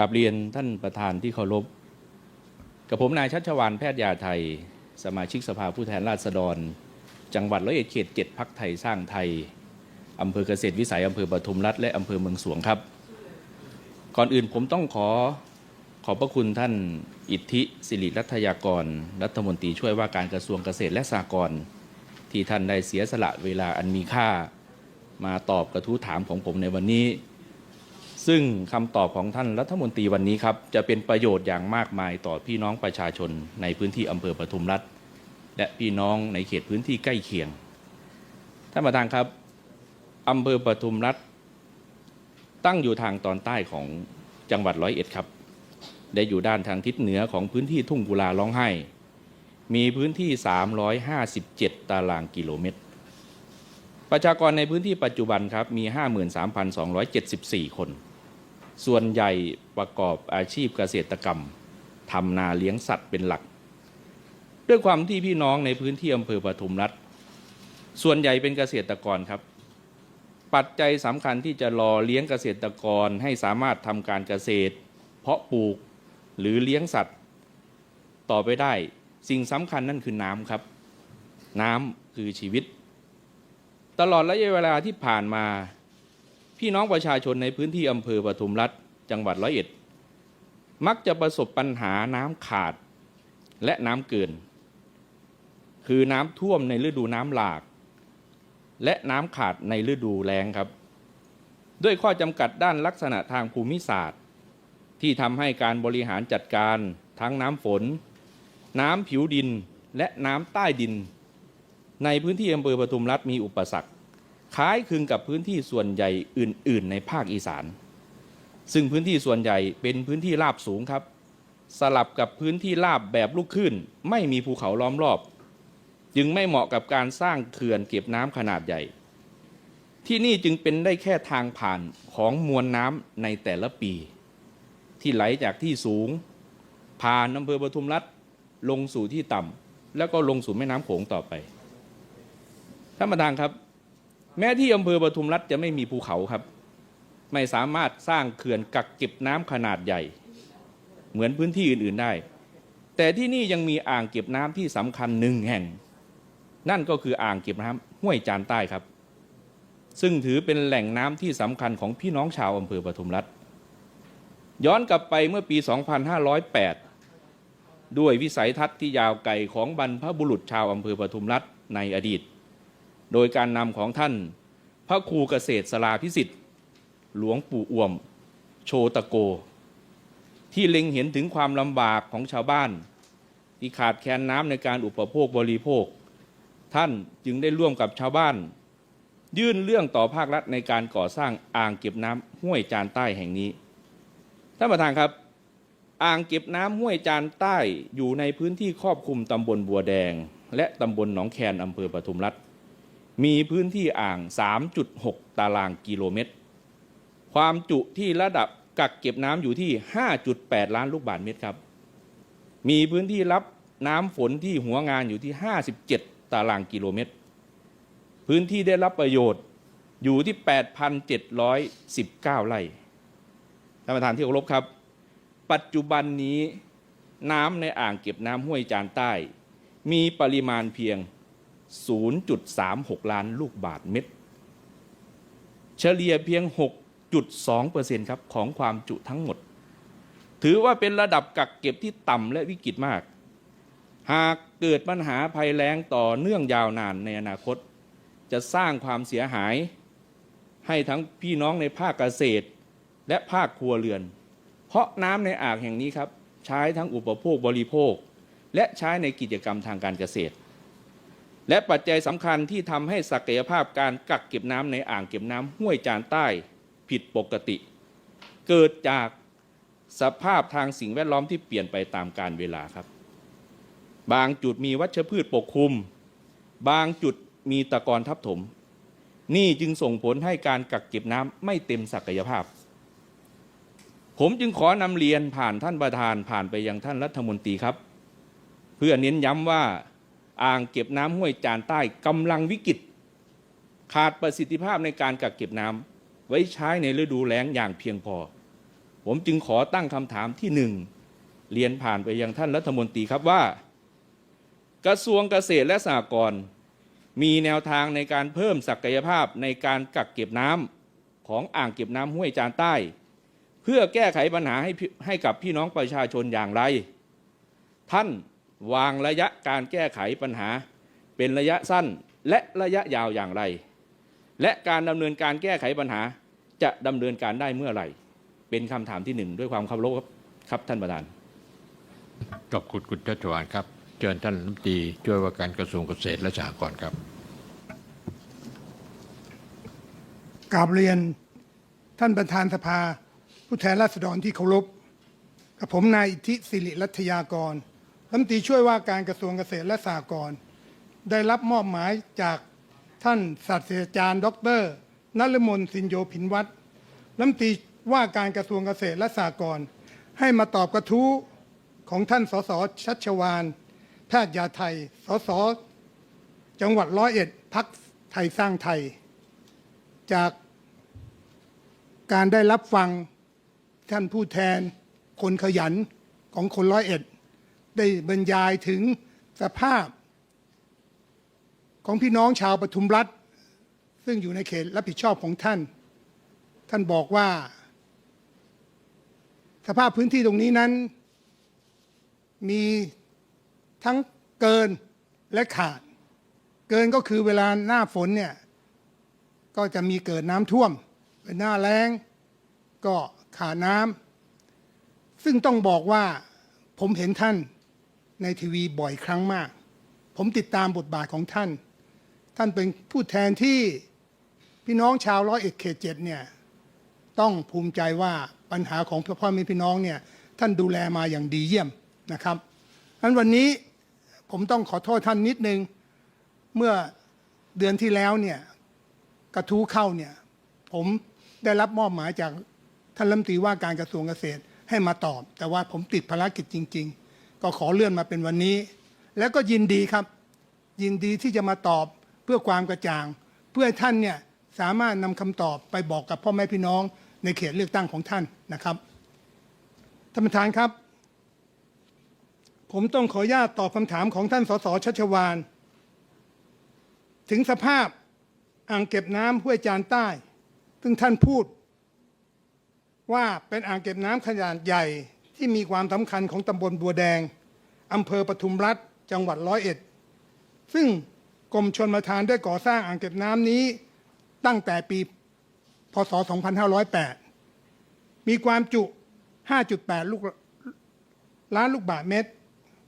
กับเรียนท่านประธานที่เคารพ กับผมนายชัชวานแพทย์ยาไทย สมาชิกสภาผู้แทนราษฎร จังหวัดร้อยเอ็ดเขตเจ็ดพักไทยสร้างไทยอำเภอเกษตรวิสัยอำเภอปทุมรัฐและอำเภอเมืองสวงครับ ก่อนอื่นผมต้องขอขอบพระคุณท่านอิทธิสิริรัตยากร รัฐมนตรีช่วยว่าการกระทรวงเกษตรและสหกรณ์ที่ท่านได้เสียสละเวลาอันมีค่า มาตอบกระทู้ถามของผมในวันนี้ ซึ่งคำตอบของท่านรัฐมนตรีวันนี้ครับ จะเป็นประโยชน์อย่างมากมายต่อพี่น้องประชาชนในพื้นที่อำเภอปทุมรัฐ และพี่น้องในเขตพื้นที่ใกล้เคียงท่านประธานครับอำเภอปทุมรัฐ ตั้งอยู่ทางตอนใต้ของจังหวัดร้อยเอ็ดครับได้อยู่ด้านทางทิศเหนือของพื้นที่ทุ่งกุลาร้องไห้ มีพื้นที่ 357 ตารางกิโลเมตร ประชากรในพื้นที่ปัจจุบันครับมี 53,274 คน ส่วนใหญ่ประกอบอาชีพเกษตรกรรมทำนาเลี้ยงสัตว์เป็นหลัก ด้วยความที่พี่น้องในพื้นที่อำเภอปทุมรัฐ ส่วนใหญ่เป็นเกษตรกรครับ ปัจจัยสำคัญที่จะรอเลี้ยงเกษตรกรให้สามารถทำการเกษตร เพาะปลูกหรือเลี้ยงสัตว์ ต่อไปได้สิ่งสำคัญนั่นคือน้ำครับ น้ำคือชีวิต ตลอดระยะเวลาที่ผ่านมา พี่น้องประชาชนในพื้นที่อำเภอปทุมรัฐจังหวัดร้อยเอ็ด มักจะประสบปัญหาน้ำขาดและน้ำเกิน คือน้ำท่วมในฤดูน้ำหลาก และน้ำขาดในฤดูแล้งครับ ด้วยข้อจำกัดด้านลักษณะทางภูมิศาสตร์ ที่ทำให้การบริหารจัดการทั้งน้ำฝน น้ำผิวดินและน้ำใต้ดิน ในพื้นที่อำเภอปทุมรัฐมีอุปสรรค คล้ายคลึงกับพื้นที่ส่วนใหญ่อื่น ๆ ในภาคอีสาน ซึ่งพื้นที่ส่วนใหญ่เป็นพื้นที่ราบสูงครับ สลับกับพื้นที่ราบแบบลูกคลื่นไม่มีภูเขาล้อมรอบ จึงไม่เหมาะกับการสร้างเขื่อนเก็บน้ำขนาดใหญ่ ที่นี่จึงเป็นได้แค่ทางผ่านของมวลน้ำในแต่ละปี ที่ไหลจากที่สูง ผ่านอำเภอปทุมรัฐลงสู่ที่ต่ำแล้วก็ลงสู่แม่น้ำโขงต่อไปท่านประธานครับ แม้ที่อำเภอปทุมรัฐจะไม่มีภูเขาครับ ไม่สามารถสร้างเขื่อนกักเก็บน้ำขนาดใหญ่ เหมือนพื้นที่อื่นๆได้ แต่ที่นี่ยังมีอ่างเก็บน้ำที่สำคัญหนึ่งแห่ง นั่นก็คืออ่างเก็บน้ำห้วยจานใต้ครับ ซึ่งถือเป็นแหล่งน้ำที่สำคัญของพี่น้องชาวอำเภอปทุมรัฐ ย้อนกลับไปเมื่อปี 2508 ด้วยวิสัยทัศน์ที่ยาวไกลของบรรพบุรุษชาวอำเภอปทุมรัฐในอดีต โดยการนำของท่าน พระครูเกษตรสลาพิสิทธิ์ หลวงปู่อ่วม โชตะโก ที่เล็งเห็นถึงความลำบากของชาวบ้าน ที่ขาดแคลนน้ำในการอุปโภคบริโภค ท่านจึงได้ร่วมกับชาวบ้าน ยื่นเรื่องต่อภาครัฐในการก่อสร้างอ่างเก็บน้ำห้วยจานใต้แห่งนี้ท่านประธานครับอ่างเก็บน้ำห้วยจานใต้อยู่ในพื้นที่ครอบคลุมตำบลบัวแดง และตำบลหนองแคนอำเภอปทุมรัฐ มีพื้นที่อ่าง 3.6 ตารางกิโลเมตร ความจุที่ระดับกักเก็บน้ำอยู่ที่ 5.8 ล้านลูกบาศก์เมตรครับ มีพื้นที่รับน้ำฝนที่หัวงานอยู่ที่ 57 ตารางกิโลเมตร พื้นที่ได้รับประโยชน์อยู่ที่ 8,719 ไร่ท่านประธานที่เคารพครับ ปัจจุบันนี้น้ำในอ่างเก็บน้ำห้วยจานใต้ มีปริมาณเพียง 0.36 ล้านลูกบาทเมตร เฉลี่ยเพียง 6.2%ครับของความจุทั้งหมด ถือว่าเป็นระดับกักเก็บที่ต่ำและวิกฤตมาก หากเกิดปัญหาภัยแล้งต่อเนื่องยาวนานในอนาคต จะสร้างความเสียหาย ให้ทั้งพี่น้องในภาคเกษตร และภาคครัวเรือน เพราะน้ำในอ่างแห่งนี้ครับ ใช้ทั้งอุปโภคบริโภค และใช้ในกิจกรรมทางการเกษตร และปัจจัยสำคัญที่ทำให้ศักยภาพการกักเก็บน้ำในอ่างเก็บน้ำห้วยจานใต้ผิดปกติ เกิดจากสภาพทางสิ่งแวดล้อมที่เปลี่ยนไปตามกาลเวลาครับ บางจุดมีวัชพืชปกคลุม บางจุดมีตะกอนทับถม นี่จึงส่งผลให้การกักเก็บน้ำไม่เต็มศักยภาพ ผมจึงขอนำเรียนผ่านท่านประธานผ่านไปยังท่านรัฐมนตรีครับ เพื่อเน้นย้ำว่า อ่างเก็บน้ำห้วยจานใต้กำลังวิกฤต ขาดประสิทธิภาพในการกักเก็บน้ำไว้ใช้ในฤดูแล้งอย่างเพียงพอ ผมจึงขอตั้งคำถามที่หนึ่งเรียนผ่านไปยังท่านรัฐมนตรีครับว่า กระทรวงเกษตรและสหกรณ์มีแนวทางในการเพิ่มศักยภาพในการกักเก็บน้ำของอ่างเก็บน้ำห้วยจานใต้ เพื่อแก้ไขปัญหาให้ให้กับพี่น้องประชาชนอย่างไร ท่าน วางระยะการแก้ไขปัญหา เป็นระยะสั้นและระยะยาวอย่างไร และการดำเนินการแก้ไขปัญหาจะดำเนินการได้เมื่อไหร่ เป็นคำถามที่หนึ่งด้วยความเคารพครับท่านประธานขอบคุณคุณชัชวานครับเชิญท่านรัฐมนตรีช่วยว่าการกระทรวงเกษตรและสหกรณ์ครับกราบเรียนท่านประธานสภา ผู้แทนราษฎรที่เคารพกับผมนายอิทธิสิริรัตยากร รัฐมนตรีช่วยว่าการกระทรวงเกษตรและสหกรณ์ได้รับมอบหมายจากท่านศาสตราจารย์ ดรนฤมลสินโยผินวัตรรัฐมนตรีว่าการกระทรวงเกษตรและสหกรณ์ให้มาตอบกระทู้ของท่านสสชัชวานแพทย์ยาไทย สสจังหวัดร้อยเอ็ดพักไทยสร้างไทย จากการได้รับฟังท่านผู้แทนคนขยันของคนร้อยเอ็ด ได้บรรยายถึงสภาพ ของพี่น้องชาวปทุมรัฐ ซึ่งอยู่ในเขตรับผิดชอบของท่าน ท่านบอกว่า สภาพพื้นที่ตรงนี้นั้น มีทั้งเกินและขาด เกินก็คือเวลาหน้าฝนเนี่ยก็จะมีเกิดน้ำท่วมเป็นหน้าแล้ง ก็ขาดน้ำซึ่งต้องบอกว่าผมเห็นท่าน ในทีวีบ่อยครั้งมาก ผมติดตามบทบาทของท่าน ท่านเป็นผู้แทนที่พี่น้องชาวร้อยเอ็ดเขตเจ็ดเนี่ยต้องภูมิใจว่าปัญหาของพ่อพ่อแม่พี่น้องเนี่ยท่านดูแลมาอย่างดีเยี่ยมนะครับนั้นวันนี้ผมต้องขอโทษท่านนิดนึง เมื่อเดือนที่แล้วเนี่ยกระทู้เข้าเนี่ยผมได้รับมอบหมายจากท่านรัฐมนตรีว่าการกระทรวงเกษตรให้มาตอบ แต่ว่าผมติดภารกิจจริง ๆ ก็ขอเลื่อนมาเป็นวันนี้ แล้วก็ยินดีครับ ยินดีที่จะมาตอบเพื่อความกระจ่าง เพื่อท่านเนี่ยสามารถนำคำตอบไปบอกกับพ่อแม่พี่น้องในเขตเลือกตั้งของท่านนะครับท่านประธานครับ ผมต้องขออนุญาตตอบคำถามของท่านสสชัชวานถึงสภาพอ่างเก็บน้ำห้วยจานใต้ ซึ่งท่านพูด ว่าเป็นอ่างเก็บน้ำขนาดใหญ่ ที่มีความสำคัญของตำบลบัวแดงอำเภอปทุมรัฐจังหวัดร้อยเอ็ด ซึ่งกรมชนประทานได้ก่อสร้างอ่างเก็บน้ำนี้ตั้งแต่ปี พศ 2508 มีความจุ 5.8 ลูกล้านลูกบาศก์เมตร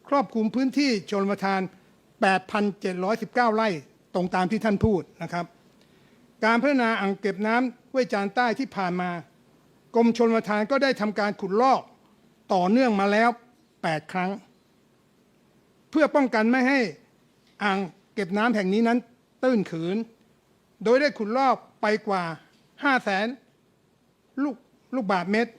ครอบคลุมพื้นที่ชนประทาน 8,719 ไร่ตรงตามที่ท่านพูดนะครับ การพัฒนาอ่างเก็บน้ำห้วยจานใต้ที่ผ่านมา กรมชนประทานก็ได้ทำการขุดลอก ต่อเนื่องมาแล้ว 8 ครั้ง เพื่อป้องกันไม่ให้อ่างเก็บน้ำแห่งนี้นั้นตื้นขืนโดยได้ขุดลอกไปกว่า5แสนลูกลูกบาทเมตร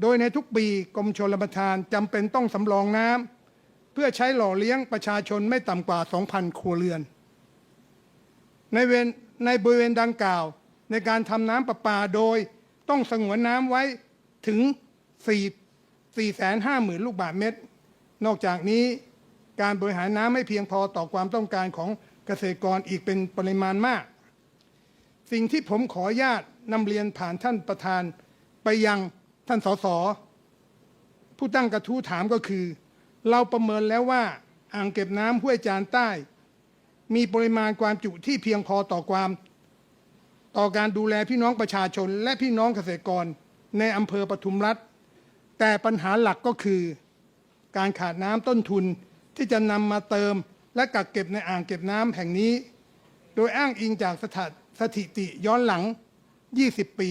โดยในทุกปีกรมชลประทานจำเป็นต้องสำรองน้ำเพื่อใช้หล่อเลี้ยงประชาชนไม่ต่ำกว่า 2,000 ครัวเรือน ในเวรในบริเวณดังกล่าวในการทำน้ำประปาโดยต้องสงวนน้ำไว้ถึง4 4 5 0 0 0 0 ลูกบาศก์เมตร นอกจากนี้การบริหารน้ำไม่เพียงพอต่อความต้องการของเกษตรกรอีกเป็นปริมาณมาก สิ่งที่ผมขออนุญาตนำเรียนผ่านท่านประธานไปยังท่านสสผู้ตั้งกระทู้ถามก็คือ เราประเมินแล้วว่าอ่างเก็บน้ำห้วยจานใต้ มีปริมาณความจุที่เพียงพอต่อความต่อการดูแลพี่น้องประชาชนและพี่น้องเกษตรกรในอำเภอปทุมรัฐ แต่ปัญหาหลักก็คือ การขาดน้ำต้นทุนที่จะนำมาเติมและกักเก็บในอ่างเก็บน้ำแห่งนี้ โดยอ้างอิงจากสถสถิติย้อนหลัง 20 ปี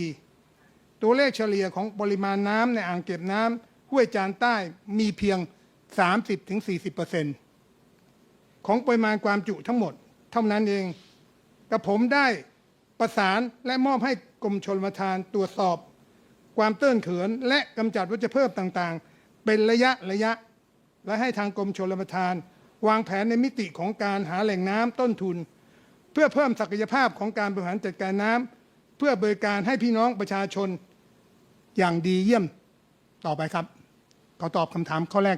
ตัวเลขเฉลี่ยของปริมาณน้ำในอ่างเก็บน้ำห้วยจานใต้มีเพียง 30-40%ของปริมาณความจุทั้งหมด เท่านั้นเองกับผมได้ประสานและมอบให้กรมชลประทานตรวจสอบ ความเตื้นเขินและกำจัดวัชพืชต่างๆ เป็นระยะระยะ และให้ทางกรมชลประทาน วางแผนในมิติของการหาแหล่งน้ำต้นทุน เพื่อเพิ่มศักยภาพของการบริหารจัดการน้ำเพื่อบริการให้พี่น้องประชาชนอย่างดีเยี่ยมต่อไปครับ ขอตอบคำถามข้อแรก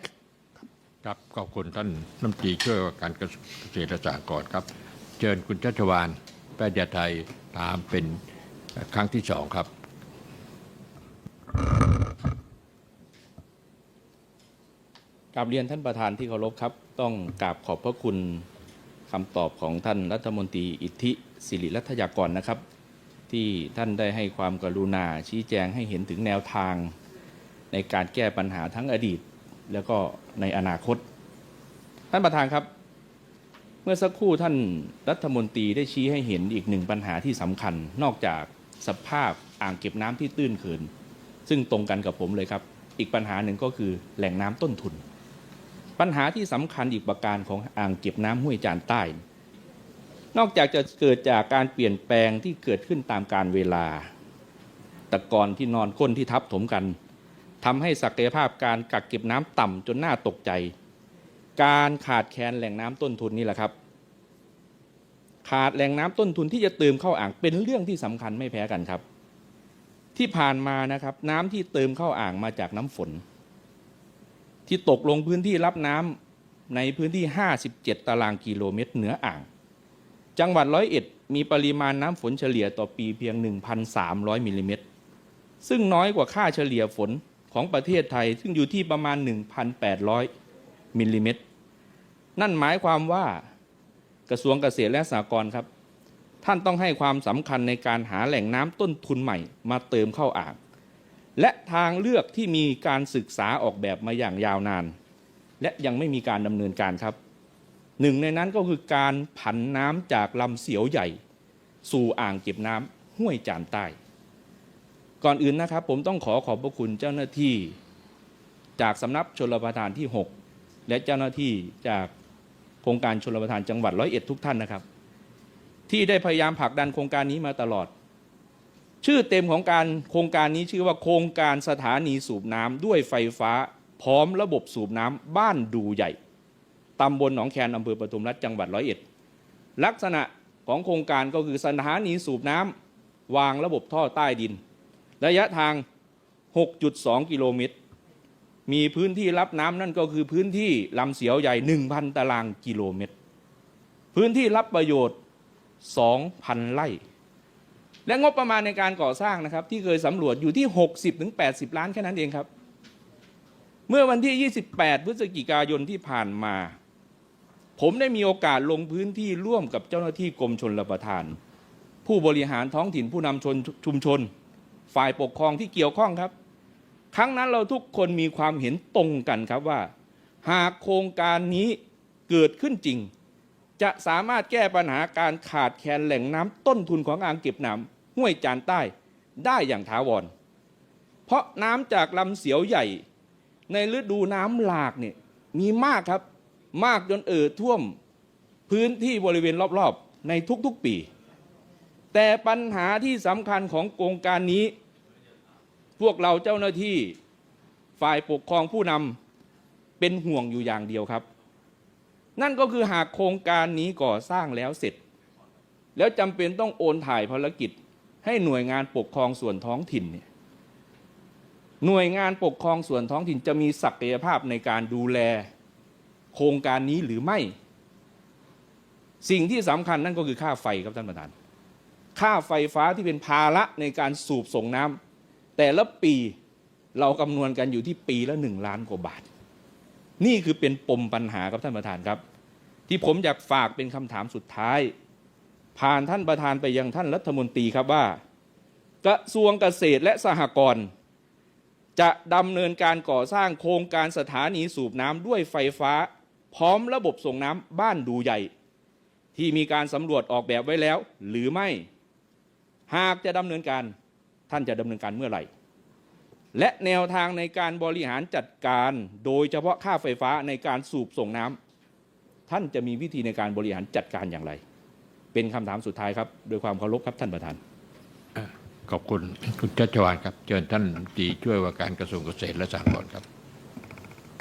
ครับขอบคุณท่านรัฐมนตรีช่วยการเกษตรและสหกรณ์ครับ เชิญคุณชัชวานแพทยาไทยถามเป็นครั้งที่สองครับ กราบเรียนท่านประธานที่เคารพครับ ต้องกราบขอบพระคุณคำตอบของท่านรัฐมนตรีอิทธิสิริรัตยากรนะครับ ที่ท่านได้ให้ความกรุณาชี้แจงให้เห็นถึงแนวทาง ในการแก้ปัญหาทั้งอดีต แล้วก็ในอนาคต ท่านประธานครับ เมื่อสักครู่ท่านรัฐมนตรีได้ชี้ให้เห็นอีกหนึ่งปัญหาที่สำคัญ นอกจากสภาพอ่างเก็บน้ำที่ตื้นเขิน ซึ่งตรงกันกับผมเลยครับ อีกปัญหาหนึ่งก็คือแหล่งน้ำต้นทุน ปัญหาที่สำคัญอีกประการของอ่างเก็บน้ำห้วยจานใต้ นอกจากจะเกิดจากการเปลี่ยนแปลงที่เกิดขึ้นตามการเวลา ตะกอนที่นอนก้นที่ทับถมกันทำให้ศักยภาพการกักเก็บน้ำต่ำจนน่าตกใจ การขาดแคลนแหล่งน้ำต้นทุนนี่แหละครับ ขาดแหล่งน้ำต้นทุนที่จะเติมเข้าอ่างเป็นเรื่องที่สำคัญไม่แพ้กันครับ ที่ผ่านมานะครับ น้ำที่เติมเข้าอ่างมาจากน้ำฝน ที่ตกลงพื้นที่รับน้ำในพื้นที่ 57 ตารางกิโลเมตร เหนืออ่าง จังหวัดร้อยเอ็ดมีปริมาณน้ำฝนเฉลี่ยต่อปีเพียง 1,300 มิลลิเมตร ซึ่งน้อยกว่าค่าเฉลี่ยฝนของประเทศไทย ซึ่งอยู่ที่ประมาณ 1,800 มิลลิเมตร นั่นหมายความว่ากระทรวงเกษตรและสหกรณ์ครับ ท่านต้องให้ความสำคัญในการหาแหล่งน้ำต้นทุนใหม่มาเติมเข้าอ่าง และทางเลือกที่มีการศึกษาออกแบบมาอย่างยาวนาน และยังไม่มีการดำเนินการครับ หนึ่งในนั้นก็คือการผันน้ำจากลำเสียวใหญ่ สู่อ่างเก็บน้ำห้วยจานใต้ ก่อนอื่นนะครับ ผมต้องขอขอบพระคุณเจ้าหน้าที่ จากสำนักชลประทานที่ 6 และเจ้าหน้าที่จากโครงการชลประทานจังหวัดร้อยเอ็ดทุกท่านนะครับ ที่ได้พยายามผลักดันโครงการนี้มาตลอด ชื่อเต็มของการโครงการนี้ชื่อว่าโครงการสถานีสูบน้ำด้วยไฟฟ้า พร้อมระบบสูบน้ำบ้านดูใหญ่ตำบลหนองแคนอำเภอปทุมรัฐจังหวัดร้อยเอ็ดลักษณะของโครงการก็คือสถานีสูบน้ำวางระบบท่อใต้ดิน ระยะทาง 6.2 กิโลเมตร มีพื้นที่รับน้ำนั่นก็คือพื้นที่ลำเสียวใหญ่ 1,000 ตารางกิโลเมตร พื้นที่รับประโยชน์ 2,000 ไร่ และงบประมาณในการก่อสร้างนะครับ ที่เคยสำรวจอยู่ที่ 60-80 ล้านแค่นั้นเองครับ เมื่อวันที่ 28 พฤศจิกายนที่ผ่านมา ผมได้มีโอกาสลงพื้นที่ร่วมกับเจ้าหน้าที่กรมชนรับประทาน ผู้บริหารท้องถิ่นผู้นำชนชุมชน ฝ่ายปกครองที่เกี่ยวข้องครับ ครั้งนั้นเราทุกคนมีความเห็นตรงกันครับว่า หากโครงการนี้เกิดขึ้นจริง จะสามารถแก้ปัญหาการขาดแคลนแหล่งน้ำต้นทุนของอ่างเก็บน้ำห้วยจานใต้ได้อย่างถาวร เพราะน้ำจากลำเสียวใหญ่ ในฤดูน้ำหลากเนี่ยมีมากครับมากจนเอ่อท่วมพื้นที่บริเวณรอบๆ ในทุกๆปี แต่ปัญหาที่สำคัญของโครงการนี้ พวกเราเจ้าหน้าที่ฝ่ายปกครองผู้นำเป็นห่วงอยู่อย่างเดียวครับ นั่นก็คือหากโครงการนี้ก่อสร้างแล้วเสร็จ แล้วจำเป็นต้องโอนถ่ายภารกิจ ให้หน่วยงานปกครองส่วนท้องถิ่นเนี่ยหน่วยงานปกครองส่วนท้องถิ่นจะมีศักยภาพในการดูแล โครงการนี้หรือไม่ สิ่งที่สำคัญนั่นก็คือค่าไฟครับท่านประธาน ค่าไฟฟ้าที่เป็นภาระในการสูบส่งน้ำแต่ละปีเราคำนวณกันอยู่ที่ปีละหนึ่งล้านกว่าบาท นี่คือเป็นปมปัญหาครับท่านประธานครับ ที่ผมอยากฝากเป็นคำถามสุดท้าย ผ่านท่านประธานไปยังท่านรัฐมนตรีครับว่า กระทรวงเกษตรและสหกรณ์จะดำเนินการก่อสร้างโครงการสถานีสูบน้ำด้วยไฟฟ้า พร้อมระบบส่งน้ำบ้านดูใหญ่ ที่มีการสำรวจออกแบบไว้แล้ว หรือไม่ หากจะดำเนินการท่านจะดำเนินการเมื่อไหร่ และแนวทางในการบริหารจัดการ โดยเฉพาะค่าไฟฟ้าในการสูบส่งน้ำท่านจะมีวิธีในการบริหารจัดการอย่างไร เป็นคำถามสุดท้ายครับโดยความเคารพครับท่านประธานขอบคุณคุณชัชวานครับเชิญท่านรัฐมนตรีช่วยว่าการกระทรวงเกษตรและสหกรณ์ครับ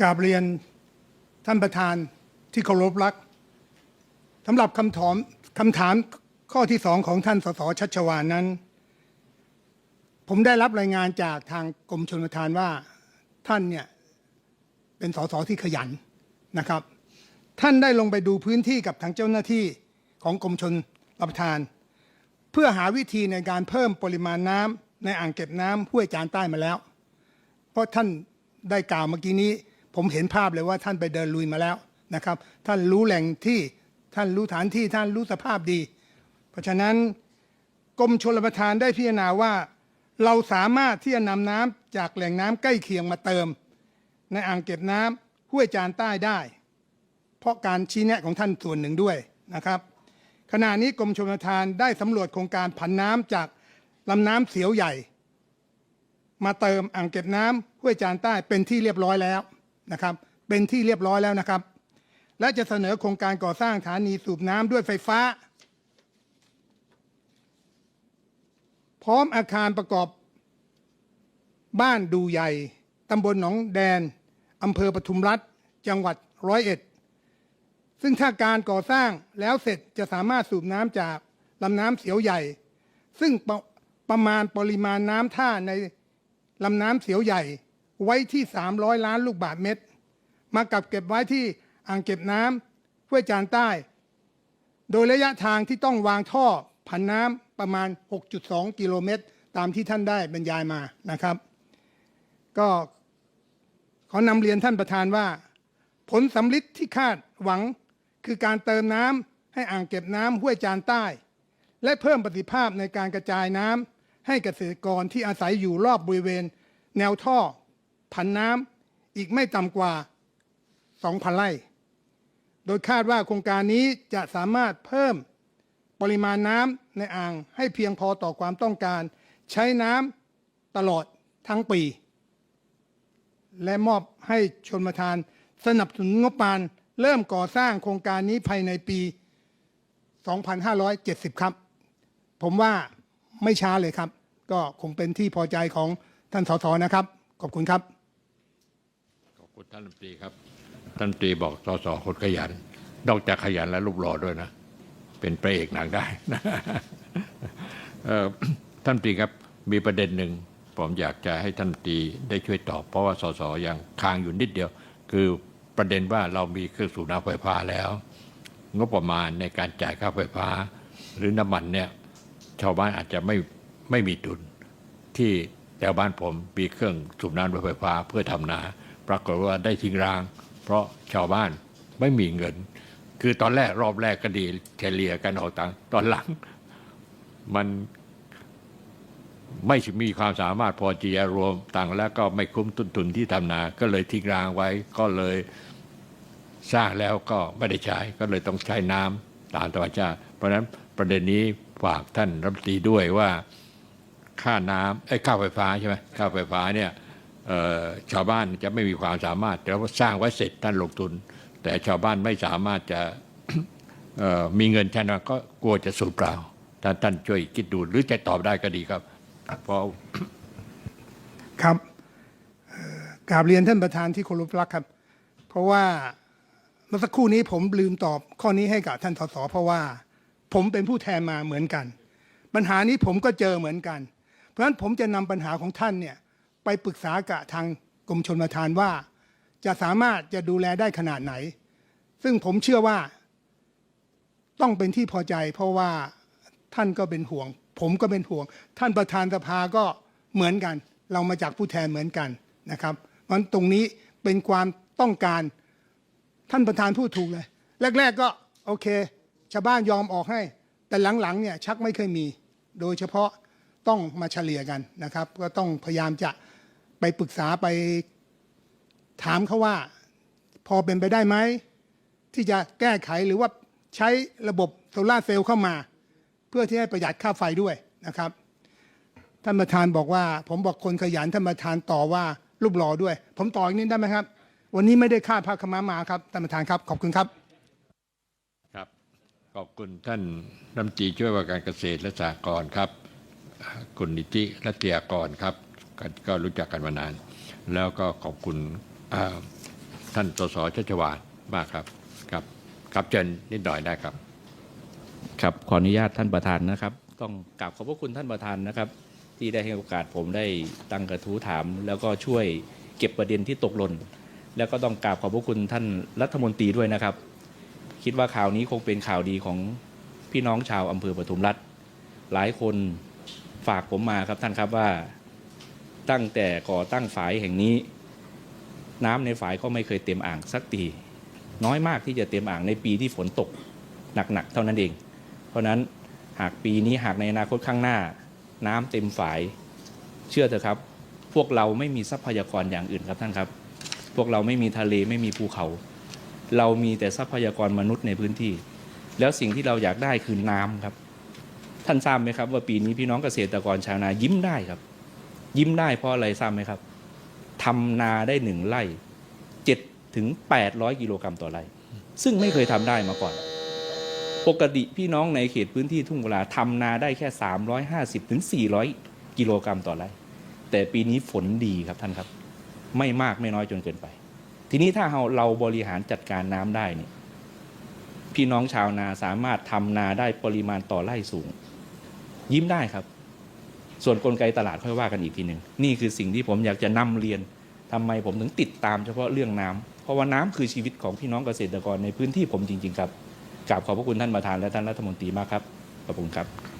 กราบเรียนท่านประธานที่เคารพรักสำหรับคำถามคำถามข้อที่สองของท่านสสชัชวานนั้น ผมได้รับรายงานจากทางกรมชลประทานว่าท่านเนี่ยเป็นสสที่ขยันนะครับ ท่านได้ลงไปดูพื้นที่กับทางเจ้าหน้าที่ของกรมชนรับประทาน เพื่อหาวิธีในการเพิ่มปริมาณน้ำในอ่างเก็บน้ำห้วยจานใต้มาแล้ว เพราะท่านได้กล่าวเมื่อกี้นี้ ผมเห็นภาพเลยว่าท่านไปเดินลุยมาแล้วนะครับ ท่านรู้แหล่งที่ท่านรู้ฐานที่ท่านรู้สภาพดี เพราะฉะนั้นกรมชลประทานได้พิจารณาว่า เราสามารถที่จะนำน้ำจากแหล่งน้ำใกล้เคียงมาเติม ในอ่างเก็บน้ำห้วยจานใต้ได้ เพราะการชี้แนะของท่านส่วนหนึ่งด้วยนะครับ ขณะนี้กรมชลประทานได้สำรวจโครงการผันน้ำจากลำน้ำเสียวใหญ่ มาเติมอ่างเก็บน้ำห้วยจานใต้เป็นที่เรียบร้อยแล้วนะครับ เป็นที่เรียบร้อยแล้วนะครับ และจะเสนอโครงการก่อสร้างฐานีสูบน้ำด้วยไฟฟ้า พร้อมอาคารประกอบ บ้านดูใหญ่ตำบลหนองแดนอำเภอปทุมรัฐ จังหวัดร้อยเอ็ด ซึ่งถ้าการก่อสร้างแล้วเสร็จจะสามารถสูบน้ำจากลำน้ำเสียวใหญ่ ซึ่งประประมาณปริมาณน้ำท่าในลำน้ำเสียวใหญ่ไว้ที่ 300 ล้านลูกบาศก์เมตร มากับเก็บไว้ที่อ่างเก็บน้ำห้วยจานใต้ โดยระยะทางที่ต้องวางท่อผันน้ำ ประมาณ 6.2 กิโลเมตร ตามที่ท่านได้บรรยายมานะครับ ก็ขอนำเรียนท่านประธานว่า ผลสำลิดที่คาดหวังคือการเติมน้ำให้อ่างเก็บน้ำห้วยจานใต้ และเพิ่มประสิทธิภาพในการกระจายน้ำให้เกษตรกรที่อาศัยอยู่รอบบริเวณ แนวท่อ ผันน้ำอีกไม่ต่ำกว่า 2,000 ไร่ โดยคาดว่าโครงการนี้จะสามารถเพิ่ม ปริมาณน้ำในอ่างให้เพียงพอต่อความต้องการ ใช้น้ำตลอดทั้งปี และมอบให้ชนประทานสนับสนุนงบประมาณเริ่มก่อสร้างโครงการนี้ภายในปี 2570 ครับ ผมว่าไม่ช้าเลยครับ ก็คงเป็นที่พอใจของท่านสสนะครับ ขอบคุณครับ ขอบคุณท่านรัฐมนตรีครับ ท่านรัฐมนตรีบอกสสคนขยัน นอกจากขยันแล้วรูปหล่อด้วยนะ เป็นพระเอกหนังได้นะท่านตรีครับมีประเด็นหนึ่งผมอยากจะให้ท่านตรีได้ช่วยตอบ เพราะว่าสสยังค้างอยู่นิดเดียว คือประเด็นว่าเรามีเครื่องสูบน้ำไฟฟ้าแล้ว งบประมาณในการจ่ายค่าไฟฟ้า หรือน้ำมันเนี่ยชาวบ้านอาจจะไม่ไม่มีทุนที่แถวบ้านผมมีเครื่องสูบน้ำไฟฟ้าเพื่อทำนา ปรากฏว่าได้ทิ้งร้าง เพราะชาวบ้านไม่มีเงิน คือตอนแรกรอบแรกก็ดีเฉลี่ยกันออกตังตอนหลัง มันไม่มีความสามารถพอที่จะรวมตังแล้วก็ไม่คุ้มต้นทุนที่ทำนา ก็เลยทิ้งร้างไว้ก็เลยสร้างแล้วก็ไม่ได้ใช้ก็เลยต้องใช้น้ำตามธรรมชาติเพราะฉะนั้นประเด็นนี้ฝากท่านรัฐมนตรีด้วยว่าค่าน้ำไอ้ค่าไฟฟ้าใช่ไหมค่าไฟฟ้าเนี่ยชาวบ้านจะไม่มีความสามารถแต่ว่าสร้างไว้เสร็จท่านลงทุน แต่ชาวบ้านไม่สามารถจะเอ่อมีเงินใช้นะก็กลัวจะสูญเปล่าท่านท่านช่วยคิดดูหรือจะตอบได้ก็ดีครับเพราะครับเอ่อกราบเรียนท่านประธานที่เคารพรักครับ เพราะว่าเมื่อสักครู่นี้ผมลืมตอบข้อนี้ให้กับท่านสสเพราะว่า ผมเป็นผู้แทนมาเหมือนกัน ปัญหานี้ผมก็เจอเหมือนกัน เพราะฉะนั้นผมจะนำปัญหาของท่านเนี่ยไปปรึกษากับทางกรมชนประทานว่า จะสามารถจะดูแลได้ขนาดไหน ซึ่งผมเชื่อว่าต้องเป็นที่พอใจ เพราะว่าท่านก็เป็นห่วง ผมก็เป็นห่วง ท่านประธานสภาก็เหมือนกัน เรามาจากผู้แทนเหมือนกันนะครับเพราะฉะนั้นตรงนี้เป็นความต้องการท่านประธานพูดถูกเลย แรก ๆ ก็โอเคชาวบ้านยอมออกให้ แต่หลังๆเนี่ยชักไม่เคยมี โดยเฉพาะต้องมาเฉลี่ยกันนะครับ ก็ต้องพยายามจะไปปรึกษาไป ถามเขาว่า พอเป็นไปได้ไหม ที่จะแก้ไขหรือว่าใช้ระบบโซลาเซลล์เข้ามา เพื่อที่ให้ประหยัดค่าไฟด้วยนะครับท่านประธานบอกว่า ผมบอกคนขยันท่านประธานต่อว่ารูปหล่อด้วย ผมต่ออีกนิดได้ไหมครับ วันนี้ไม่ได้คาดพาขาวม้ามาครับท่านประธานครับ ขอบคุณครับครับขอบคุณท่านรัฐมนตรีช่วยว่าการเกษตรและสหกรณ์ครับ คุณนิติรัตยากรครับ ก็รู้จักกันมานาน แล้วก็ขอบคุณ ท่านสสชัชวานมากครับครับครับเชิญนิดหน่อยได้ครับ ครับขออนุญาตท่านประธานนะครับ ต้องกราบขอบพระคุณท่านประธานนะครับ ที่ได้ให้โอกาสผมได้ตั้งกระทู้ถาม แล้วก็ช่วยเก็บประเด็นที่ตกหล่นแล้วก็ต้องกราบขอบพระคุณท่านรัฐมนตรีด้วยนะครับ คิดว่าข่าวนี้คงเป็นข่าวดีของพี่น้องชาวอำเภอปทุมรัฐ หลายคนฝากผมมาครับท่านครับว่าตั้งแต่ก่อตั้งฝายแห่งนี้ น้ำในฝายก็ไม่เคยเต็มอ่างสักทีน้อยมากที่จะเต็มอ่างในปีที่ฝนตกหนักๆเท่านั้นเอง เพราะนั้นหากปีนี้หากในอนาคตข้างหน้า น้ำเต็มฝาย เชื่อเถอะครับ พวกเราไม่มีทรัพยากรอย่างอื่นครับท่านครับ พวกเราไม่มีทะเลไม่มีภูเขา เรามีแต่ทรัพยากรมนุษย์ในพื้นที่ แล้วสิ่งที่เราอยากได้คือน้ำครับ ท่านทราบไหมครับว่าปีนี้พี่น้องเกษตรกรชาวนายิ้มได้ครับ ยิ้มได้เพราะอะไรทราบไหมครับ ทำนาได้หนึ่งไร่เจ็ดถึงแปดร้อยกิโลกรัมต่อไร่ ซึ่งไม่เคยทำได้มาก่อน ปกติพี่น้องในเขตพื้นที่ทุ่งกุลาทำนาได้แค่350ถึง400กิโลกรัมต่อไร่ แต่ปีนี้ฝนดีครับท่านครับ ไม่มากไม่น้อยจนเกินไป ทีนี้ถ้าเราเราบริหารจัดการน้ำได้เนี่ยพี่น้องชาวนาสามารถทำนาได้ปริมาณต่อไร่สูง ยิ้มได้ครับ ส่วนกลไกตลาดค่อยว่ากันอีกทีหนึ่งนี่คือสิ่งที่ผมอยากจะนำเรียน ทำไมผมถึงติดตามเฉพาะเรื่องน้ำเพราะว่าน้ำคือชีวิตของพี่น้องเกษตรกรในพื้นที่ผมจริง ๆ ครับกราบขอบพระคุณท่านประธานและท่านรัฐมนตรีมากครับขอบคุณครับ